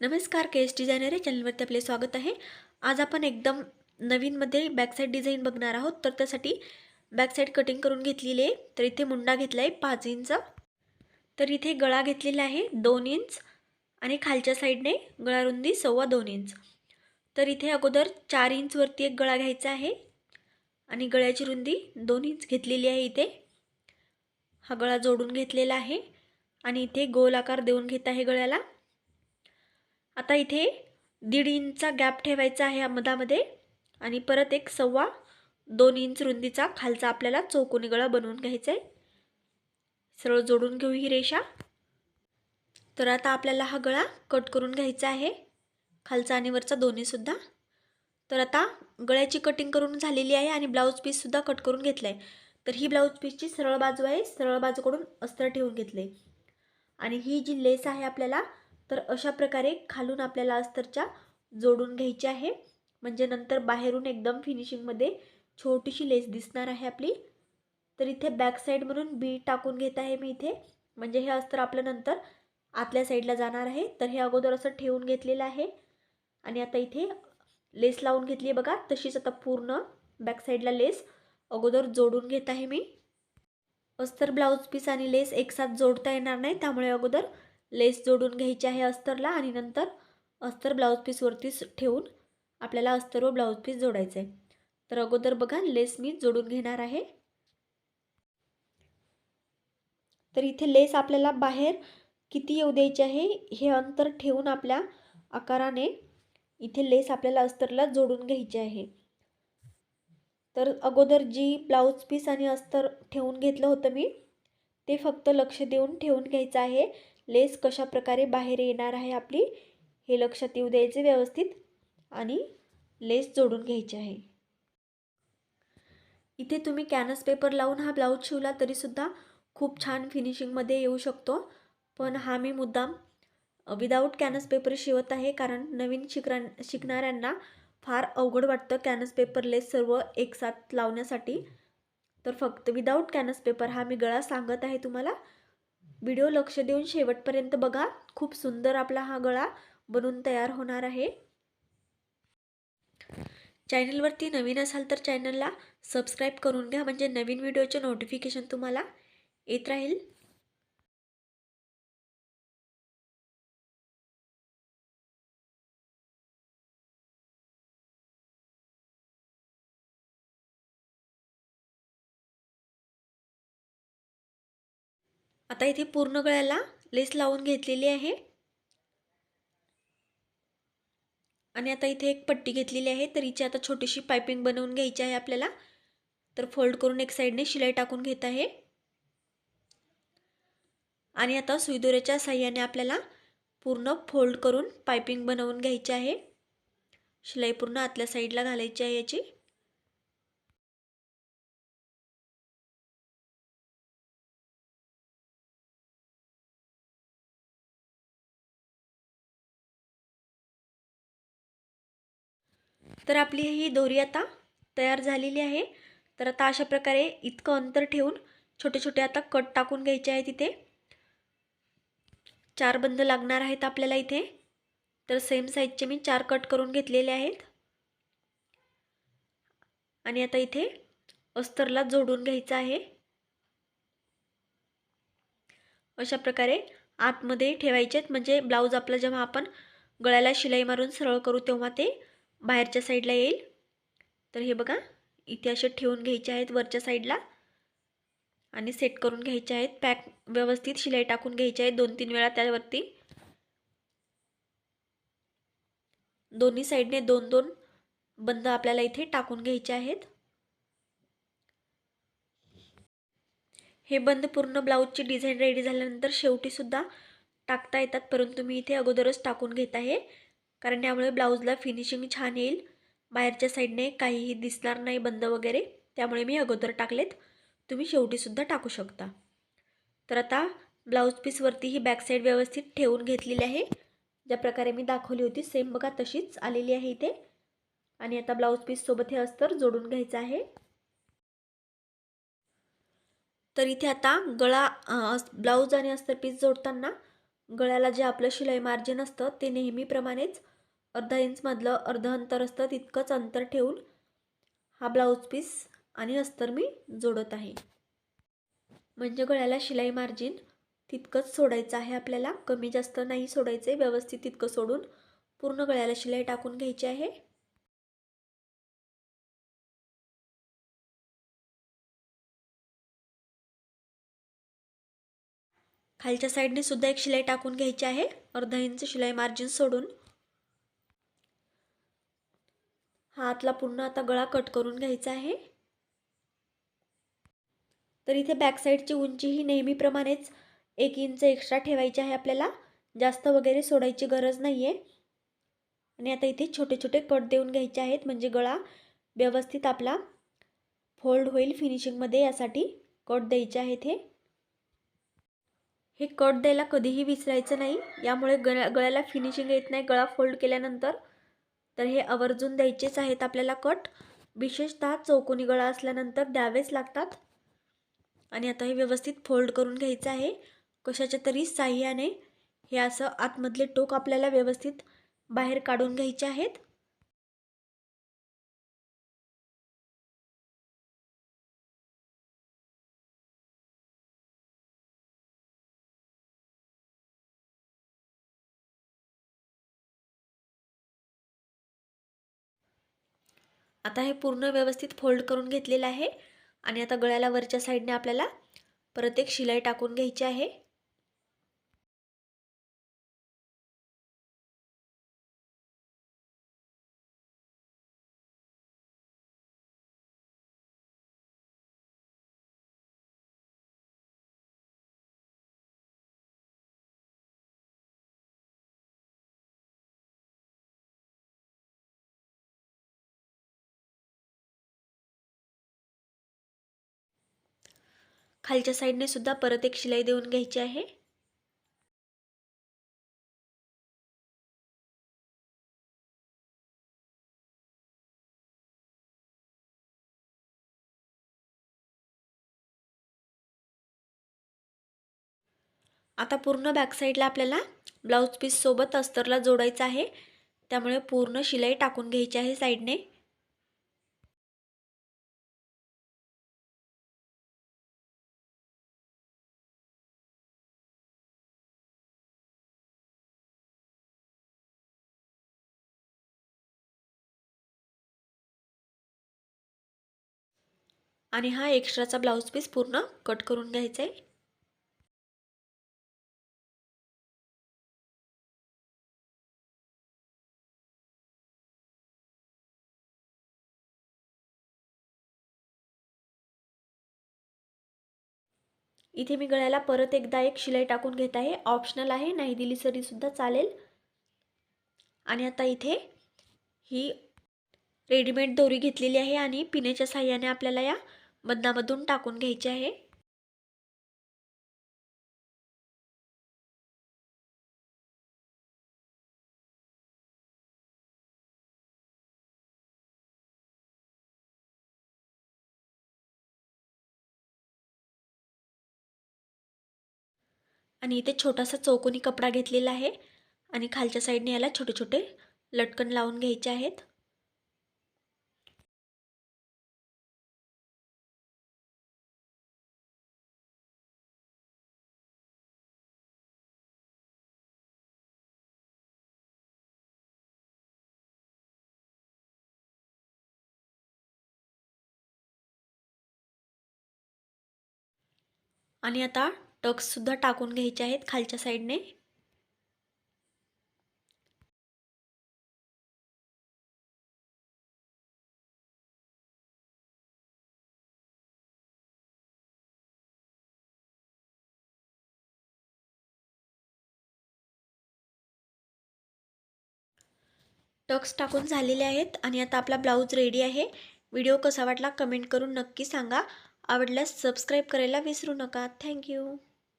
नमस्कार के S designer या चॅनलवरती आपले स्वागत आहे. आज आपण एकदम नवीनमध्ये बॅकसाईड डिझाईन बघणार आहोत. तर त्यासाठी बॅकसाईड कटिंग करून घेतलेली आहे. तर इथे मुंडा घेतला आहे पाच इंच. तर इथे गळा घेतलेला आहे दोन इंच आणि खालच्या साईडने गळा रुंदी सव्वा दोन इंच. तर इथे अगोदर चार इंचवरती एक गळा घ्यायचा आहे आणि गळ्याची रुंदी दोन इंच घेतलेली आहे इथे. हा गळा जोडून घेतलेला आहे आणि इथे गोल आकार देऊन घेत आहे गळ्याला. आता इथे दीड इंचचा गॅप ठेवायचा आहे मधामध्ये आणि परत एक सव्वा दोन इंच रुंदीचा खालचा आपल्याला चौकोनी गळा बनवून घ्यायचा आहे. सरळ जोडून घेऊ ही रेषा. तर आता आपल्याला हा गळा कट करून घ्यायचा आहे. खालचा आणि वरचा दोन्हीसुद्धा तर आता गळ्याची कटिंग करून झालेली आहे आणि ब्लाऊज पीससुद्धा कट करून घेतला आहे तर ही ब्लाऊज पीसची सरळ बाजू आहे. सरळ बाजूकडून अस्तर ठेवून घेतले आणि ही जी लेस आहे आपल्याला तर अशा प्रकारे खालून आपल्याला अस्तरच्या जोडून घ्यायची आहे. म्हणजे नंतर बाहेरून एकदम फिनिशिंगमध्ये छोटीशी लेस दिसणार आहे आपली. तर इथे बॅक साईड म्हणून बी टाकून घेत आहे मी इथे. म्हणजे हे अस्तर आपलं नंतर आतल्या साईडला जाणार आहे. तर हे अगोदर असं ठेवून घेतलेलं आहे. आणि आता इथे लेस लावून घेतली आहे बघा. तशीच आता पूर्ण बॅक साईडला लेस अगोदर जोडून घेत आहे मी. अस्तर ब्लाऊज पीस आणि लेस एकसाथ जोडता येणार नाही. त्यामुळे अगोदर लेस जोडून घ्यायची आहे अस्तरला आणि नंतर अस्तर ब्लाऊज पीसवरतीच ठेवून आपल्याला अस्तर व ब्लाऊज पीस जोडायचं आहे तर अगोदर बघा लेस मी जोडून घेणार आहे. तर इथे लेस आपल्याला बाहेर किती येऊ द्यायची आहे हे अंतर ठेवून आपल्या आकाराने इथे लेस आपल्याला अस्तरला जोडून घ्यायची आहे. तर अगोदर जी ब्लाऊज पीस आणि अस्तर ठेवून घेतलं होतं मी ते फक्त लक्ष देऊन ठेवून घ्यायचं आहे. लेस कशा प्रकारे बाहेर येणार आहे आपली हे लक्षात येऊ द्यायचे व्यवस्थित आणि लेस जोडून घ्यायची आहे. इथे तुम्ही कॅनस पेपर लावून हा ब्लाऊज शिवला तरीसुद्धा खूप छान फिनिशिंगमध्ये येऊ शकतो. पण हा मी मुद्दाम विदाऊट कॅनस पेपर शिवत आहे कारण नवीन शिकरा शिकणाऱ्यांना फार अवघड वाटतं कॅनस पेपर लेस सर्व एकसाथ लावण्यासाठी. तर फक्त विदाऊट कॅनस पेपर हा मी गळा सांगत आहे तुम्हाला. व्हिडिओ लक्ष देऊन शेवटपर्यंत बघा. खूप सुंदर आपला हा गळा बनून तयार होणार आहे. चॅनलवरती नवीन असाल तर चॅनलला सबस्क्राईब करून घ्या. म्हणजे नवीन व्हिडिओचे नोटिफिकेशन तुम्हाला येत राहील. आता इथे पूर्ण गळ्याला लेस लावून घेतलेली आहे. आणि आता इथे एक पट्टी घेतलेली आहे. तर हिची आता छोटीशी पायपिंग बनवून घ्यायची आहे आपल्याला. तर फोल्ड करून एक साईडने शिलाई टाकून घेत आहे. आणि आता सुईदोऱ्याच्या साह्याने आपल्याला पूर्ण फोल्ड करून पायपिंग बनवून घ्यायची आहे. शिलाई पूर्ण आतल्या साईडला घालायची आहे याची. तर आपली ही दोरी आता तयार झालेली आहे. तर आता अशा प्रकारे इतकं अंतर ठेवून छोटे छोटे आता कट टाकून घ्यायचे आहे तिथे चार बंद लागणार आहेत आपल्याला इथे. तर सेम साईजचे मी चार कट करून घेतलेले आहेत. आणि आता इथे अस्तरला जोडून घ्यायचं आहे. अशा प्रकारे आतमध्ये ठेवायचे म्हणजे ब्लाऊज आपला जेव्हा आपण गळ्याला शिलाई मारून सरळ करू तेव्हा ते बाहेरच्या साईडला येईल. तर हे बघा इथे असे ठेवून घ्यायचे आहेत वरच्या साईडला. आणि सेट करून घ्यायचे आहेत. पॅक व्यवस्थित शिलाई टाकून घ्यायचे आहेत दोन तीन वेळा त्यावरती. दोन्ही साईडने दोन दोन बंद आपल्याला इथे टाकून घ्यायचे आहेत. हे बंद पूर्ण ब्लाऊजची डिझाईन रेडी झाल्यानंतर शेवटीसुद्धा टाकता येतात. परंतु मी इथे अगोदरच टाकून घेत आहे. कारण त्यामुळे ब्लाऊजला फिनिशिंग छान येईल. बाहेरच्या साईडने काहीही दिसणार नाही बंद वगैरे. त्यामुळे मी अगोदर टाकलेत. तुम्ही शेवटीसुद्धा टाकू शकता. तर आता ब्लाऊज पीसवरती ही बॅकसाईड व्यवस्थित ठेवून घेतलेली आहे. ज्या प्रकारे मी दाखवली होती सेम बघा तशीच आलेली आहे इथे. आणि आता ब्लाऊज पीससोबत हे अस्तर जोडून घ्यायचं आहे. तर इथे आता गळा ब्लाऊज आणि अस्तर पीस जोडताना गळ्याला जे आपलं शिलाई मार्जिन असतं ते नेहमीप्रमाणेच अर्धा इंचमधलं अर्ध अंतर असतं तितकंच अंतर ठेवून हा ब्लाऊज पीस आणि अस्तर मी जोडत आहे. म्हणजे गळ्याला शिलाई मार्जिन तितकंच सोडायचं आहे आपल्याला. कमी जास्त नाही सोडायचं आहे व्यवस्थित तितकं सोडून पूर्ण गळ्याला शिलाई टाकून घ्यायची आहे. खालच्या साईडने सुद्धा एक शिलाई टाकून घ्यायची आहे. अर्धा इंच शिलाई मार्जिन सोडून हा आतला पूर्ण आता गळा कट करून घ्यायचा आहे. तर इथे बॅकसाईडची उंची ही नेहमीप्रमाणेच एक इंच एक्स्ट्रा ठेवायची आहे आपल्याला. जास्त वगैरे सोडायची गरज नाही आहे आणि आता इथे छोटे छोटे कट देऊन घ्यायचे आहेत म्हणजे गळा व्यवस्थित आपला फोल्ड होईल फिनिशिंगमध्ये यासाठी. कट द्यायचे आहेत हे. हे कट द्यायला कधीही विसरायचं नाही. यामुळे गळ्या गळ्याला फिनिशिंग येत नाही. गळा फोल्ड केल्यानंतर तर हे आवर्जून द्यायचेच आहेत आपल्याला कट. विशेषतः चौकोनी गळा असल्यानंतर द्यावेच लागतात. आणि आता हे व्यवस्थित फोल्ड करून घ्यायचं आहे. कशाच्या तरी साह्याने हे असं आतमधले टोक आपल्याला व्यवस्थित बाहेर काढून घ्यायचे आहेत. आता हे पूर्ण व्यवस्थित फोल्ड करून घेतलेलं आहे. आणि आता गळ्याला वरच्या साईडने आपल्याला परत एक शिलाई टाकून घ्यायची आहे. खालच्या साईडने सुद्धा परत एक शिलाई देऊन घ्यायची आहे. आता पूर्ण बॅक साईडला आपल्याला ब्लाऊज पीस सोबत अस्तरला जोडायचं आहे. त्यामुळे पूर्ण शिलाई टाकून घ्यायची आहे साईडने आणि हा एक्स्ट्राचा ब्लाऊज पीस पूर्ण कट करून घ्यायचा आहे. इथे मी गळ्याला परत एकदा एक शिलाई टाकून घेत आहे. ऑप्शनल आहे नाही दिली तरीसुद्धा चालेल. आणि आता इथे ही रेडीमेड दोरी घेतलेली आहे आणि पिण्याच्या साह्याने आपल्याला या मधनामधून टाकून घ्यायचे आहे. आणि इथे छोटासा चौकोनी कपडा घेतलेला आहे. आणि खालच्या साईडने याला छोटे छोटे लटकन लावून घ्यायचे आहेत. आणि आता टक्ससुद्धा टाकून घ्यायचे आहेत खालच्या साईडने. टक्स टाकून झालेले आहेत आणि आता आपला ब्लाऊज रेडी आहे. व्हिडिओ कसा वाटला कमेंट करून नक्की सांगा. आवडल्यास सबस्क्राईब करायला विसरू नका. थँक्यू